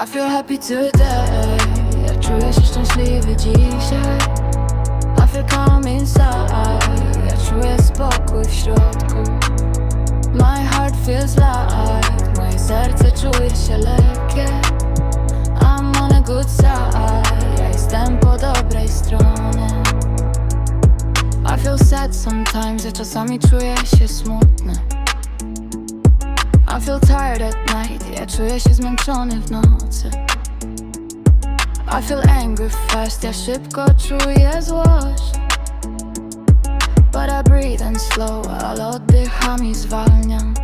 I feel happy today. Ja czuję się szczęśliwy dzisiaj. I feel calm inside. Ja czuję spokój w środku. My heart feels light Moje serce czuje się lekkie. I'm on a good side. Ja jestem po dobrej stronie. I feel sad sometimes Ja czasami czuję się smutny I feel tired at night Ja czuję się zmęczony w nocy. I feel angry fast Ja szybko czuję złość. But I breathe and slow Ale oddycham i zwalniam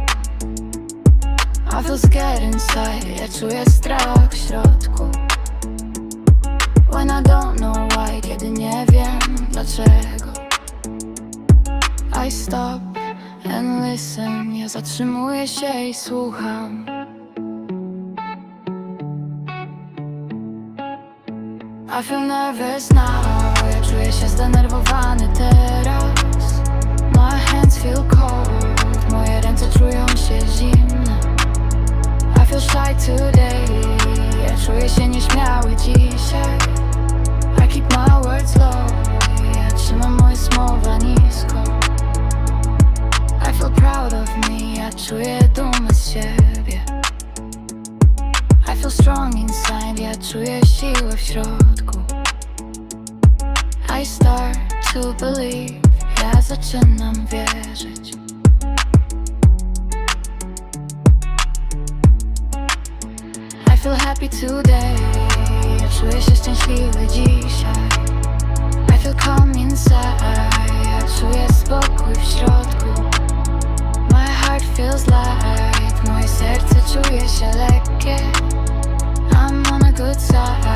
I feel scared inside Ja czuję strach w środku. When I don't know why Kiedy nie wiem dlaczego. I stop Ja zatrzymuję się i słucham. I feel nervous now Ja czuję się zdenerwowany teraz. My hands feel cold Moje ręce czują się zimne. I feel shy today Ja czuję się nieśmiały dzisiaj czuję dumę z siebie. I feel strong inside Ja czuję siłę w środku. I start to believe Ja zaczynam wierzyć. I feel happy today Ja czuję się szczęśliwy dzisiaj. I feel calm feels light Moje serce czuje się lekkie I'm on a good side